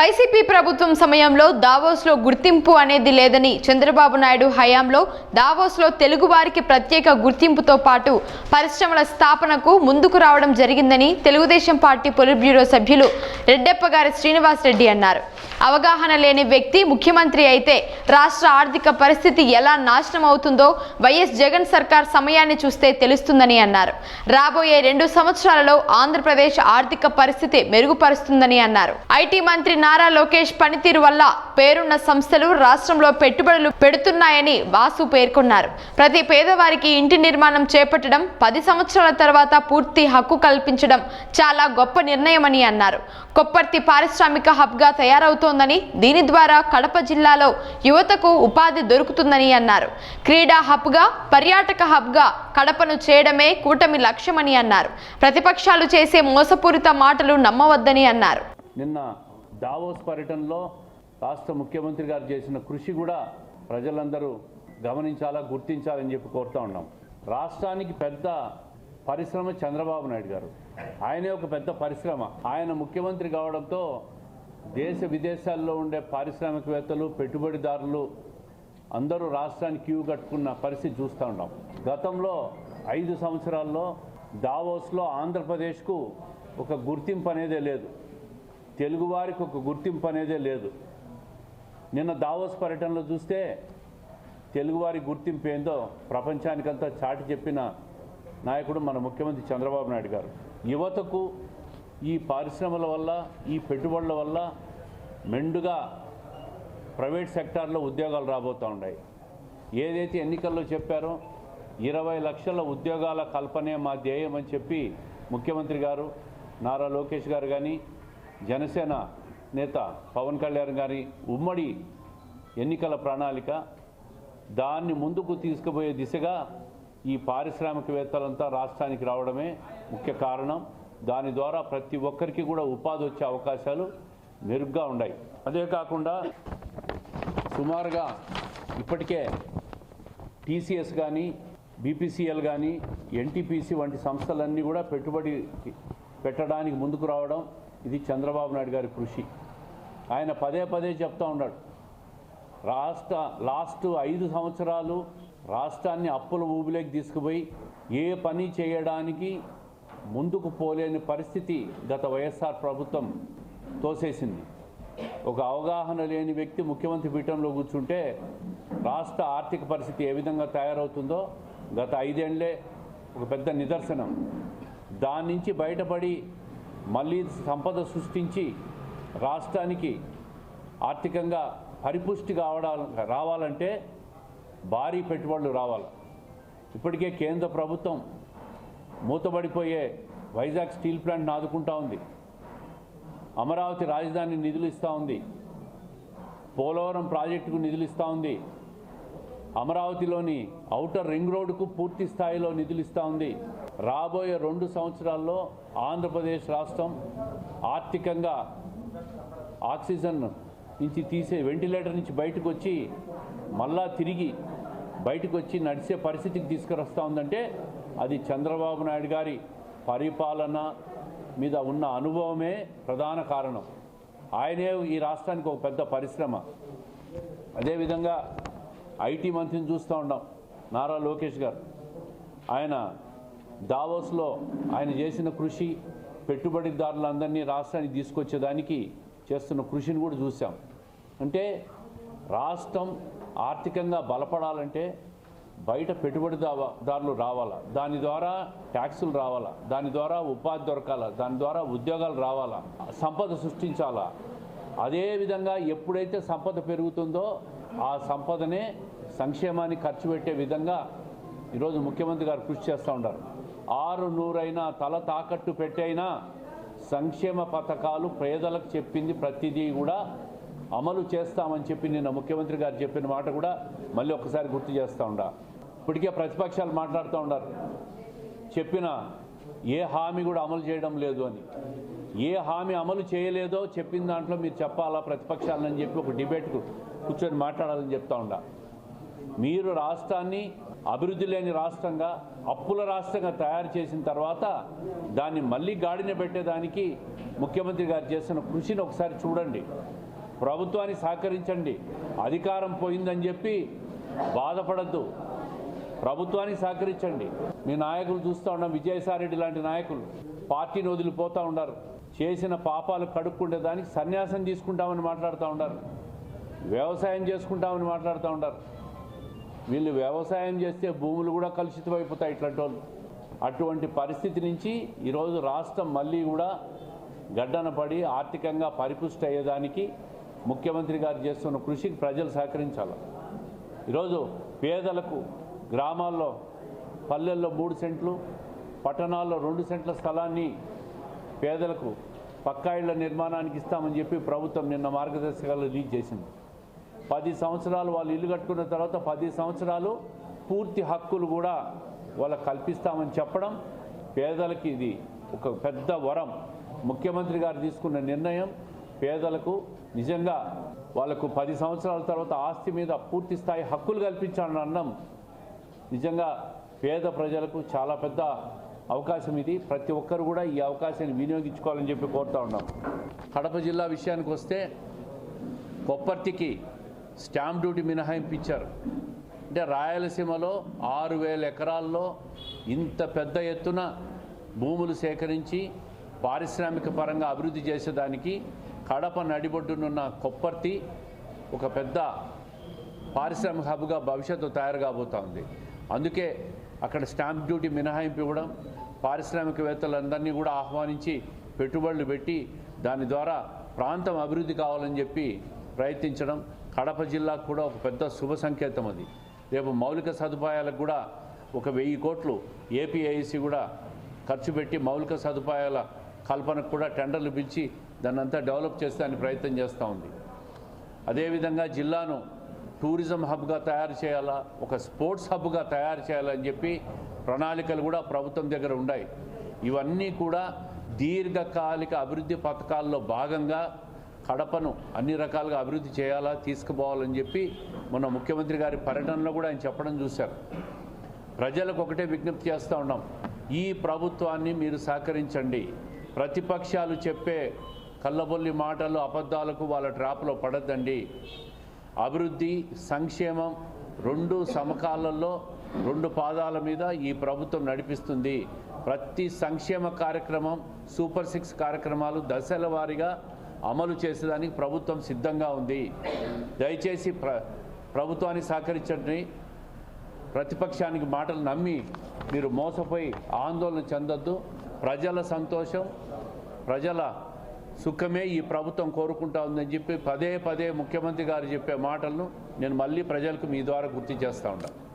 YCP ప్రభుత్వం సమయంలో దావోస్లో గుర్తింపు అనేది లేదని చంద్రబాబు నాయుడు హయాంలో దావోస్లో తెలుగువారికి ప్రత్యేక గుర్తింపుతో పాటు పరిశ్రమల స్థాపనకు ముందుకు రావడం జరిగిందని తెలుగుదేశం పార్టీ పొలిట్ బ్యూరో సభ్యులు రెడ్డెప్ప గారి శ్రీనివాస్ రెడ్డి అన్నారు. అవగాహన లేని వ్యక్తి ముఖ్యమంత్రి అయితే రాష్ట్ర ఆర్థిక పరిస్థితి ఎలా నాశనం అవుతుందో వైఎస్ జగన్ సర్కార్ సమయాన్ని చూస్తే తెలుస్తుందని అన్నారు. రాబోయే రెండు సంవత్సరాలలో ఆంధ్రప్రదేశ్ ఆర్థిక పరిస్థితి మెరుగుపరుస్తుందని అన్నారు. ఐటీ మంత్రి నారా లోకేష్ పనితీరు వల్ల పేరున్న సంస్థలు రాష్ట్రంలో పెట్టుబడులు పెడుతున్నాయని వాసు పేర్కొన్నారు. ప్రతి పేదవారికి ఇంటి నిర్మాణం చేపట్టడం పది సంవత్సరాల తర్వాత పూర్తి హక్కు కల్పించడం చాలా గొప్ప నిర్ణయమని అన్నారు. కొప్పర్తి పారిశ్రామిక హబ్గా తయారవుతోందని దీని ద్వారా కడప జిల్లాలో యువతకు ఉపాధి దొరుకుతుందని అన్నారు. క్రీడా హబ్గా పర్యాటక హబ్గా కడపను చేయడమే కూటమి లక్ష్యమని అన్నారు. ప్రతిపక్షాలు చేసే మోసపూరిత మాటలు నమ్మవద్దని అన్నారు. నిన్న దావోస్ పర్యటనలో రాష్ట్ర ముఖ్యమంత్రి గారు చేసిన కృషి కూడా ప్రజలందరూ గమనించాలా గుర్తించాలని చెప్పి కోరుతా ఉన్నాం. రాష్ట్రానికి పెద్ద పరిశ్రమ చంద్రబాబు నాయుడు గారు. ఆయనే ఒక పెద్ద పరిశ్రమ. ఆయన ముఖ్యమంత్రి కావడంతో దేశ విదేశాల్లో ఉండే పారిశ్రామికవేత్తలు పెట్టుబడిదారులు అందరూ రాష్ట్రానికి క్యూ కట్టుకున్న పరిస్థితి చూస్తూ ఉన్నాం. గతంలో ఐదు సంవత్సరాల్లో దావోస్లో ఆంధ్రప్రదేశ్కు ఒక గుర్తింపు అనేదే లేదు. తెలుగువారికి ఒక గుర్తింపు అనేదే లేదు. నిన్న దావోస్ పర్యటనలో చూస్తే తెలుగువారి గుర్తింపు ఏందో ప్రపంచానికంతా చాటి చెప్పిన నాయకుడు మన ముఖ్యమంత్రి చంద్రబాబు నాయుడు గారు. యువతకు ఈ పరిశ్రమల వల్ల ఈ పెట్టుబడుల వల్ల మెండుగా ప్రైవేట్ సెక్టార్లో ఉద్యోగాలు రాబోతూ ఉన్నాయి. ఏదైతే ఎన్నికల్లో చెప్పారో ఇరవై లక్షల ఉద్యోగాల కల్పనే మా ధ్యేయం అని చెప్పి ముఖ్యమంత్రి గారు నారా లోకేష్ గారు కానీ జనసేన నేత పవన్ కళ్యాణ్ గారి ఉమ్మడి ఎన్నికల ప్రణాళిక దాన్ని ముందుకు తీసుకుపోయే దిశగా ఈ పారిశ్రామికవేత్తలంతా రాష్ట్రానికి రావడమే ముఖ్య కారణం. దాని ద్వారా ప్రతి ఒక్కరికి కూడా ఉపాధి వచ్చే అవకాశాలు మెరుగ్గా ఉన్నాయి. అదే కాకుండా సుమారుగా ఇప్పటికే టీసీఎస్ కానీ బీపీసీఎల్ కానీ ఎన్టీపీసీ వంటి సంస్థలన్నీ కూడా పెట్టుబడి పెట్టడానికి ముందుకు రావడం ఇది చంద్రబాబు నాయుడు గారి కృషి. ఆయన పదే పదే చెప్తా ఉన్నాడు. రాష్ట్ర లాస్ట్ ఐదు సంవత్సరాలు రాష్ట్రాన్ని అప్పుల ఊబిలోకి తీసుకుపోయి ఏ పని చేయడానికి ముందుకు పోలేని పరిస్థితి గత వైఎస్ఆర్ ప్రభుత్వం తోసేసింది. ఒక అవగాహన లేని వ్యక్తి ముఖ్యమంత్రి పీఠంలో కూర్చుంటే రాష్ట్ర ఆర్థిక పరిస్థితి ఏ విధంగా తయారవుతుందో గత ఐదేళ్ళే ఒక పెద్ద నిదర్శనం. దాని నుంచి బయటపడి మళ్ళీ సంపద సృష్టించి రాష్ట్రానికి ఆర్థికంగా పరిపుష్టి కావడాల రావాలంటే భారీ పెట్టుబడులు రావాలి. ఇప్పటికే కేంద్ర ప్రభుత్వం మూతబడిపోయే వైజాగ్ స్టీల్ ప్లాంట్ని ఆదుకుంటా ఉంది. అమరావతి రాజధాని నిధులు ఇస్తూ ఉంది. పోలవరం ప్రాజెక్టుకు నిధులు ఇస్తూ ఉంది. అమరావతిలోని ఔటర్ రింగ్ రోడ్డుకు పూర్తి స్థాయిలో నిధులు ఇస్తూ ఉంది. రాబోయే రెండు సంవత్సరాల్లో ఆంధ్రప్రదేశ్ రాష్ట్రం ఆర్థికంగా ఆక్సిజన్ నుంచి తీసే వెంటిలేటర్ నుంచి బయటకు వచ్చి మళ్ళా తిరిగి బయటకు వచ్చి నడిచే పరిస్థితికి తీసుకురస్తా ఉందంటే అది చంద్రబాబు నాయుడు గారి పరిపాలన మీద ఉన్న అనుభవమే ప్రధాన కారణం. ఆయనే ఈ రాష్ట్రానికి ఒక పెద్ద పరిశ్రమ. అదేవిధంగా ఐటీ మంత్రిని చూస్తూ ఉన్నాం నారా లోకేష్ గారు. ఆయన దావోస్లో ఆయన చేసిన కృషి పెట్టుబడిదారులందరినీ రాష్ట్రానికి తీసుకొచ్చేదానికి చేస్తున్న కృషిని కూడా చూసాం అంటే రాష్ట్రం ఆర్థికంగా బలపడాలంటే బయట పెట్టుబడిదారులు రావాలా? దాని ద్వారా ట్యాక్సులు రావాలా? దాని ద్వారా ఉపాధి దొరకాలా? దాని ద్వారా ఉద్యోగాలు రావాలా? సంపద సృష్టించాలా? అదేవిధంగా ఎప్పుడైతే సంపద పెరుగుతుందో ఆ సంపదనే సంక్షేమాన్ని ఖర్చు పెట్టే విధంగా ఈరోజు ముఖ్యమంత్రి గారు కృషి చేస్తూ ఉన్నారు. ఆరు నూరైనా తల తాకట్టు పెట్టైనా సంక్షేమ పథకాలు పేదలకు చెప్పింది ప్రతిదీ కూడా అమలు చేస్తామని చెప్పి నిన్న ముఖ్యమంత్రి గారు చెప్పిన మాట కూడా మళ్ళీ ఒకసారి గుర్తు చేస్తూ ఉండా. ఇప్పటికే ప్రతిపక్షాలు మాట్లాడుతూ ఉన్నారు. చెప్పిన ఏ హామీ కూడా అమలు చేయడం లేదు అని. ఏ హామీ అమలు చేయలేదో చెప్పిన దాంట్లో మీరు చెప్పాలా ప్రతిపక్షాలని చెప్పి ఒక డిబేట్కు కూర్చొని మాట్లాడాలని చెప్తా ఉండా. మీరు రాష్ట్రాన్ని అభివృద్ధి లేని రాష్ట్రంగా అప్పుల రాష్ట్రంగా తయారు చేసిన తర్వాత దాన్ని మళ్ళీ గాడిన పెట్టేదానికి ముఖ్యమంత్రి గారు చేసిన కృషిని ఒకసారి చూడండి. ప్రభుత్వాన్ని సహకరించండి. అధికారం పోయిందని చెప్పి బాధపడద్దు. ప్రభుత్వానికి సహకరించండి. మీ నాయకులు చూస్తూ ఉన్నాం విజయసాయిరెడ్డి లాంటి నాయకులు. పార్టీని వదిలిపోతూ ఉన్నారు. చేసిన పాపాలు కడుక్కుంటే దానికి సన్యాసం తీసుకుంటామని మాట్లాడుతూ ఉన్నారు. వ్యవసాయం చేసుకుంటామని మాట్లాడుతూ ఉన్నారు. వీళ్ళు వ్యవసాయం చేస్తే భూములు కూడా కలుషితం అయిపోతాయి ఇట్లాంటి వాళ్ళు. అటువంటి పరిస్థితి నుంచి ఈరోజు రాష్ట్రం మళ్ళీ కూడా గడ్డన పడి ఆర్థికంగా పరిపుష్టి అయ్యేదానికి ముఖ్యమంత్రి గారు చేస్తున్న కృషికి ప్రజలు సహకరించాలి. ఈరోజు పేదలకు గ్రామాల్లో పల్లెల్లో మూడు సెంట్లు పట్టణాల్లో రెండు సెంట్ల స్థలాన్ని పేదలకు పక్కా ఇళ్ళ నిర్మాణానికి ఇస్తామని చెప్పి ప్రభుత్వం నిన్న మార్గదర్శకాలు రిలీజ్ చేసింది. పది సంవత్సరాలు వాళ్ళు ఇల్లు కట్టుకున్న తర్వాత పది సంవత్సరాలు పూర్తి హక్కులు కూడా వాళ్ళకి కల్పిస్తామని చెప్పడం పేదలకి ఇది ఒక పెద్ద వరం. ముఖ్యమంత్రి గారు తీసుకున్న నిర్ణయం పేదలకు నిజంగా వాళ్ళకు పది సంవత్సరాల తర్వాత ఆస్తి మీద పూర్తి స్థాయి హక్కులు కల్పించాలని అన్నం. నిజంగా పేద ప్రజలకు చాలా పెద్ద అవకాశం ఇది. ప్రతి ఒక్కరు కూడా ఈ అవకాశాన్ని వినియోగించుకోవాలని చెప్పి కోరుతా ఉన్నాం. కడప జిల్లా విషయానికి వస్తే కొప్పర్తికి స్టాంప్ డ్యూటీ మినహాయింపు ఇచ్చారు అంటే రాయలసీమలో ఆరు వేల ఎకరాల్లో ఇంత పెద్ద ఎత్తున భూములు సేకరించి పారిశ్రామిక పరంగా అభివృద్ధి చేసేదానికి కడప నడిబొడ్డునున్న కొప్పర్తి ఒక పెద్ద పారిశ్రామిక హబ్గా భవిష్యత్తు తయారు కాబోతా ఉంది. అందుకే అక్కడ స్టాంప్ డ్యూటీ మినహాయింపు ఇవ్వడం పారిశ్రామికవేత్తలందరినీ కూడా ఆహ్వానించి పెట్టుబడులు పెట్టి దాని ద్వారా ప్రాంతం అభివృద్ధి కావాలని చెప్పి ప్రయత్నించడం కడప జిల్లాకు కూడా ఒక పెద్ద శుభ సంకేతం అది. రేపు మౌలిక సదుపాయాలకు కూడా ఒక వెయ్యి కోట్లు ఏపీఐసి కూడా ఖర్చు పెట్టి మౌలిక సదుపాయాల కల్పనకు కూడా టెండర్లు పిలిచి దాన్ని అంతా డెవలప్ చేస్తానికి ప్రయత్నం చేస్తూ ఉంది. అదేవిధంగా జిల్లాను టూరిజం హబ్గా తయారు చేయాలా ఒక స్పోర్ట్స్ హబ్గా తయారు చేయాలని చెప్పి ప్రణాళికలు కూడా ప్రభుత్వం దగ్గర ఉన్నాయి ఇవన్నీ కూడా దీర్ఘకాలిక అభివృద్ధి పథకాల్లో భాగంగా కడపను అన్ని రకాలుగా అభివృద్ధి చేయాలా తీసుకుపోవాలని చెప్పి మొన్న ముఖ్యమంత్రి గారి పర్యటనలో కూడా ఆయన చెప్పడం చూశారు. ప్రజలకు ఒకటే విజ్ఞప్తి చేస్తూ ఉన్నాం. ఈ ప్రభుత్వాన్ని మీరు సహకరించండి. ప్రతిపక్షాలు చెప్పే కళ్ళబొల్లి మాటలు అబద్ధాలకు వాళ్ళ ట్రాప్లో పడద్దండి. అభివృద్ధి సంక్షేమం రెండు సమకాలంలో రెండు పాదాల మీద ఈ ప్రభుత్వం నడిపిస్తుంది. ప్రతి సంక్షేమ కార్యక్రమం సూపర్ సిక్స్ కార్యక్రమాలు దశల వారీగా అమలు చేసేదానికి ప్రభుత్వం సిద్ధంగా ఉంది. దయచేసి ప్ర ప్రభుత్వాన్ని సహకరించండి. ప్రతిపక్షానికి మాటలు నమ్మి మీరు మోసపోయి ఆందోళన చెందొద్దు. ప్రజల సంతోషం ప్రజల సుఖమే ఈ ప్రభుత్వం కోరుకుంటా ఉందని చెప్పి పదే పదే ముఖ్యమంత్రి గారు చెప్పే మాటలను నేను మళ్ళీ ప్రజలకు మీ ద్వారా గుర్తు చేస్తూ ఉంటాను.